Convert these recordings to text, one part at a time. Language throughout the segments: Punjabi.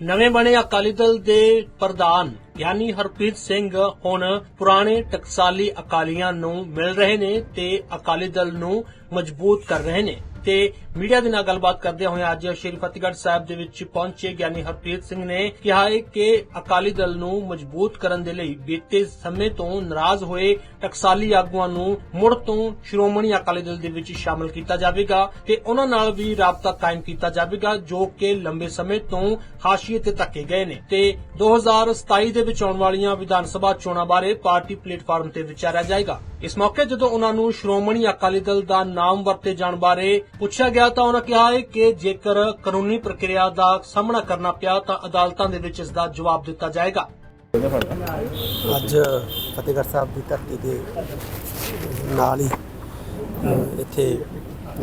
ਨਵੇਂ ਬਣੇ ਅਕਾਲੀ ਦਲ ਦੇ ਪ੍ਰਧਾਨ ਯਾਨੀ ਹਰਪ੍ਰੀਤ ਸਿੰਘ ਹੁਣ ਪੁਰਾਣੇ ਟਕਸਾਲੀ ਅਕਾਲੀਆਂ ਨੂੰ ਮਿਲ ਰਹੇ ਨੇ ਤੇ ਅਕਾਲੀ ਦਲ ਨੂੰ ਮਜ਼ਬੂਤ ਕਰ ਰਹੇ ਨੇ। ਤੇ ਮੀਡੀਆ ਦੇ ਨਾਲ ਗੱਲਬਾਤ ਕਰਦੇ ਹੋਏ ਅੱਜ ਸ਼੍ਰੀ ਫਤਿਹਗੜ੍ਹ ਸਾਹਿਬ ਦੇ ਵਿੱਚ ਪਹੁੰਚੇ ਗਿਆਨੀ ਹਰਪ੍ਰੀਤ ਸਿੰਘ ਨੇ ਕਿਹਾ ਹੈ ਕਿ ਅਕਾਲੀ ਦਲ ਨੂੰ ਮਜ਼ਬੂਤ ਕਰਨ ਦੇ ਲਈ ਬੀਤੇ ਸਮੇਂ ਤੋਂ ਨਾਰਾਜ਼ ਹੋਏ ਟਕਸਾਲੀ ਆਗੂਆਂ ਨੂੰ ਮੁੜ ਤੋਂ ਸ਼੍ਰੋਮਣੀ ਅਕਾਲੀ ਦਲ ਦੇ ਵਿੱਚ ਸ਼ਾਮਲ ਕੀਤਾ ਜਾਵੇਗਾ ਤੇ ਉਹਨਾਂ ਨਾਲ ਵੀ ਰਾਬਤਾ ਕਾਇਮ ਕੀਤਾ ਜਾਵੇਗਾ ਜੋ ਕਿ ਲੰਬੇ ਸਮੇਂ ਤੋਂ ਹਾਸ਼ੀਏ ਤੇ ਧੱਕੇ ਗਏ ਨੇ। ਤੇ 2027 ਦੇ ਵਿੱਚ ਆਉਣ ਵਾਲੀਆਂ ਵਿਧਾਨ ਸਭਾ ਚੋਣਾਂ ਬਾਰੇ ਪਾਰਟੀ ਪਲੇਟਫਾਰਮ ਤੇ ਵਿਚਾਰਿਆ ਜਾਏਗਾ। ਇਸ ਮੌਕੇ ਜਦੋਂ ਉਹਨਾਂ ਨੂੰ ਸ਼੍ਰੋਮਣੀ ਅਕਾਲੀ ਦਲ ਦਾ ਨਾਮ ਵਰਤੇ ਜਾਣ ਬਾਰੇ ਪੁੱਛਿਆ ਗਿਆ ਤਾਂ ਉਹਨਾਂ ਕਿਹਾ ਹੈ ਕਿ ਜੇਕਰ ਕਾਨੂੰਨੀ ਪ੍ਰਕਿਰਿਆ ਦਾ ਸਾਹਮਣਾ ਕਰਨਾ ਪਿਆ ਤਾਂ ਅਦਾਲਤਾਂ ਦੇ ਵਿੱਚ ਇਸ ਦਾ ਜਵਾਬ ਦਿੱਤਾ ਜਾਏਗਾ। ਅੱਜ ਫਤਿਹਗੜ੍ਹ ਸਾਹਿਬ ਦੀ ਧਰਤੀ ਦੇ ਨਾਲ ਹੀ ਅ, ਇੱਥੇ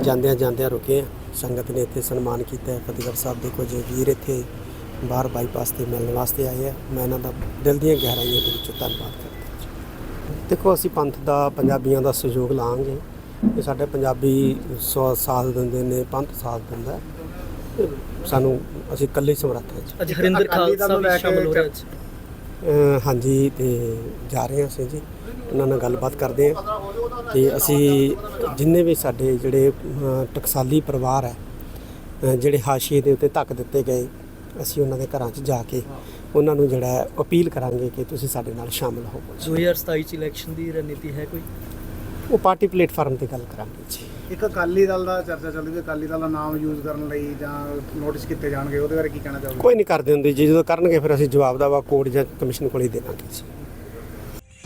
ਜਾਂਦਿਆਂ ਜਾਂਦਿਆਂ ਰੁਕੇ ਸੰਗਤ ਨੇ ਇੱਥੇ ਸਨਮਾਨ ਕੀਤਾ ਫਤਿਹਗੜ੍ਹ ਸਾਹਿਬ ਦੇ ਕੁਝ ਵੀਰ ਇੱਥੇ ਬਾਹਰ ਬਾਈਪਾਸ ਤੇ ਮਿਲਣ ਵਾਸਤੇ ਆਏ ਆ। ਮੈਂ ਇਹਨਾਂ ਦਾ ਦਿਲ ਦੀਆਂ ਗਹਿਰਾਈਆਂ ਦੇ ਵਿੱਚੋਂ ਧੰਨਵਾਦ ਕਰਦਾ ਦੇਖੋ ਅਸੀਂ ਪੰਥ ਦਾ ਪੰਜਾਬੀਆਂ ਦਾ ਸਹਿਯੋਗ ਲਾਂਗੇ। ਇਹ ਸਾਡੇ ਪੰਜਾਬੀ ਸੌ ਸਾਥ ਦਿੰਦੇ ਨੇ ਪੰਥ ਸਾਥ ਦਿੰਦਾ ਹੈ। ਸਾਨੂੰ ਅਸੀਂ ਇਕੱਲੇ ਹੀ ਸਮਰੱਥ ਹਾਂ ਅੱਜ ਹਰਿੰਦਰ ਖਾਲਸਾ ਵੀ ਸ਼ਾਮਲ ਹੋ ਰਿਹਾ ਅੱਜ ਅ, ਹਾਂਜੀ ਤੇ ਜਾ ਰਹੇ ਹਾਂ ਅਸੀਂ ਜੀ। ਉਹਨਾਂ ਨਾਲ ਗੱਲਬਾਤ ਕਰਦੇ ਹਾਂ। ਤੇ ਅਸੀਂ ਜਿੰਨੇ ਵੀ ਸਾਡੇ ਜਿਹੜੇ ਟਕਸਾਲੀ ਪਰਿਵਾਰ ਹੈ ਜਿਹੜੇ ਹਾਸ਼ੀਏ ਦੇ ਉੱਤੇ ਧੱਕ ਦਿੱਤੇ ਗਏ ਅਸੀਂ ਉਹਨਾਂ ਦੇ ਘਰਾਂ 'ਚ ਜਾ ਕੇ ਉਹਨਾਂ ਨੂੰ ਜਿਹੜਾ ਹੈ ਅਪੀਲ ਕਰਾਂਗੇ ਕਿ ਤੁਸੀਂ ਸਾਡੇ ਨਾਲ ਸ਼ਾਮਲ ਹੋਵੋ 2027 ਚ ਇਲੈਕਸ਼ਨ ਦੀ ਰਣਨੀਤੀ ਹੈ ਕੋਈ? ਉਹ ਪਾਰਟੀ ਪਲੇਟਫਾਰਮ ਤੇ ਗੱਲ ਕਰਾਂਗੇ ਜੀ। ਇੱਕ ਅਕਾਲੀ ਦਲ ਦਾ ਚਰਚਾ ਚੱਲਦੀ ਵੀ ਅਕਾਲੀ ਦਲ ਦਾ ਨਾਮ ਯੂਜ਼ ਕਰਨ ਲਈ ਜਾਂ ਨੋਟਿਸ ਕੀਤੇ ਜਾਣਗੇ ਉਹਦੇ ਬਾਰੇ ਕੀ ਕਹਿਣਾ ਚਾਹੋਗੇ? ਕੋਈ ਨਹੀਂ ਕਰਦੇ ਹੁੰਦੇ ਜੀ ਜਦੋਂ ਕਰਨਗੇ ਫਿਰ ਅਸੀਂ ਜਵਾਬ ਦਾ ਵਾ ਕੋਰਟ ਜਾਂ ਕਮਿਸ਼ਨ ਕੋਲ ਹੀ ਦੇਵਾਂਗੇ ਜੀ।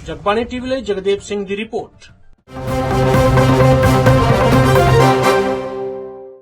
ਜਗਬਾਣੀ ਟੀਵੀ ਲਈ ਜਗਦੇਵ ਸਿੰਘ ਦੀ ਰਿਪੋਰਟ।